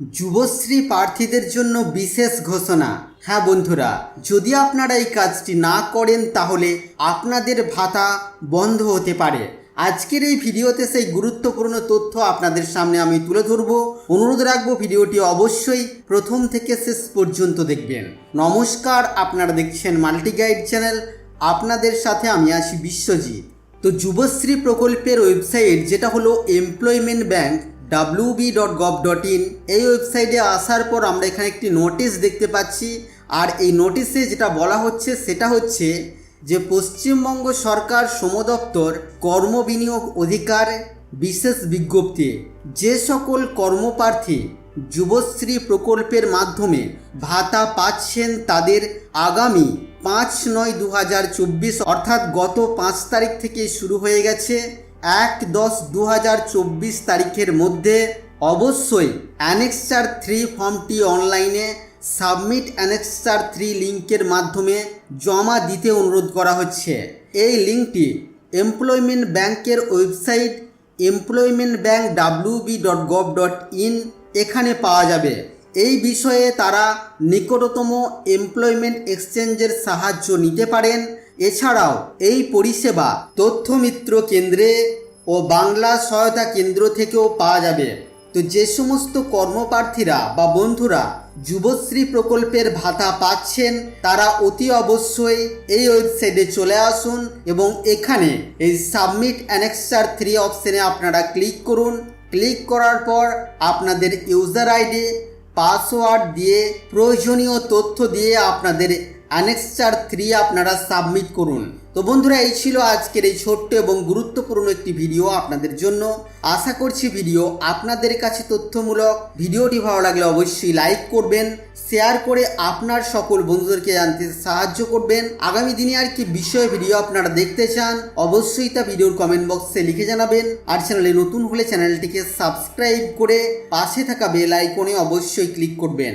যুবশ্রী প্রার্থীদের জন্য বিশেষ ঘোষণা। হ্যাঁ বন্ধুরা, যদি আপনারা এই কাজটি না করেন তাহলে আপনাদের ভাতা বন্ধ হতে পারে। আজকের এই ভিডিওতে সেই গুরুত্বপূর্ণ তথ্য আপনাদের সামনে আমি তুলে ধরব। অনুরোধ রাখব ভিডিওটি অবশ্যই প্রথম থেকে শেষ পর্যন্ত দেখবেন। নমস্কার, আপনারা দেখছেন মাল্টি গাইড চ্যানেল। আপনাদের সাথে আমি আছি বিশ্বজিৎ। তো যুবশ্রী প্রকল্পের ওয়েবসাইট, যেটা হলো employment bank W B dot gov dot in এই ওয়েবসাইটে আসার পর আমরা এখানে একটি নোটিশ দেখতে পাচ্ছি। আর এই নোটিশে যেটা বলা হচ্ছে, সেটা হচ্ছে যে পশ্চিমবঙ্গ সরকার শ্রম দপ্তর কর্মবিনিয়োগ অধিকার বিশেষ বিজ্ঞপ্তি যে সকল কর্মপ্রার্থী যুবশ্রী প্রকল্পের মাধ্যমে ভাতা পাচ্ছেন, তাদের আগামী পাঁচ নয় দু হাজার চব্বিশ অর্থাৎ গত পাঁচ তারিখ থেকে শুরু হয়ে গেছে। এক দশ দু হাজার চব্বিশ তারিখের মধ্যে অবশ্যই অ্যানেক্সচার থ্রি ফর্মটি অনলাইনে সাবমিট অ্যানেক্সচার থ্রি লিঙ্কের মাধ্যমে জমা দিতে অনুরোধ করা হচ্ছে। এই লিঙ্কটি এমপ্লয়মেন্ট ব্যাংকের website employment bank WB dot gov dot in এখানে পাওয়া যাবে। এই বিষয়ে তারা নিকটতম এমপ্লয়মেন্ট এক্সচেঞ্জের সাহায্য নিতে পারেন। এছাড়াও এই পরিষেবা তথ্যমিত্র কেন্দ্রে ও বাংলা সহায়তা কেন্দ্র থেকেও পাওয়া যাবে। তো যে সমস্ত কর্মপ্রার্থীরা বা বন্ধুরা যুবশ্রী প্রকল্পের ভাতা পাচ্ছেন, তারা অতি অবশ্যই এই ওয়েবসাইটে চলে আসুন এবং এখানে এই সাবমিট অ্যানেক্সার থ্রি অপশানে আপনারা ক্লিক করুন। ক্লিক করার পর আপনাদের ইউজার আইডি, পাসওয়ার্ড দিয়ে প্রয়োজনীয় তথ্য দিয়ে আপনাদের অ্যানেক্সার থ্রি আপনারা সাবমিট করুন। তো বন্ধুরা, এই ছিল আজকের এই ছোট্ট এবং গুরুত্বপূর্ণ একটি ভিডিও আপনাদের জন্য। আশা করছি ভিডিও আপনাদের কাছে তথ্যমূলক। ভিডিওটি ভালো লাগলে অবশ্যই লাইক করবেন শেয়ার করে আপনার সকল বন্ধুদেরকে জানতে সাহায্য করবেন। আগামী দিনে আর কি বিষয় ভিডিও আপনারা দেখতে চান, অবশ্যই তা ভিডিওর কমেন্ট বক্সে লিখে জানাবেন। আর চ্যানেলে নতুন হলে চ্যানেলটিকে সাবস্ক্রাইব করে পাশে থাকা বেল আইকনে অবশ্যই ক্লিক করবেন।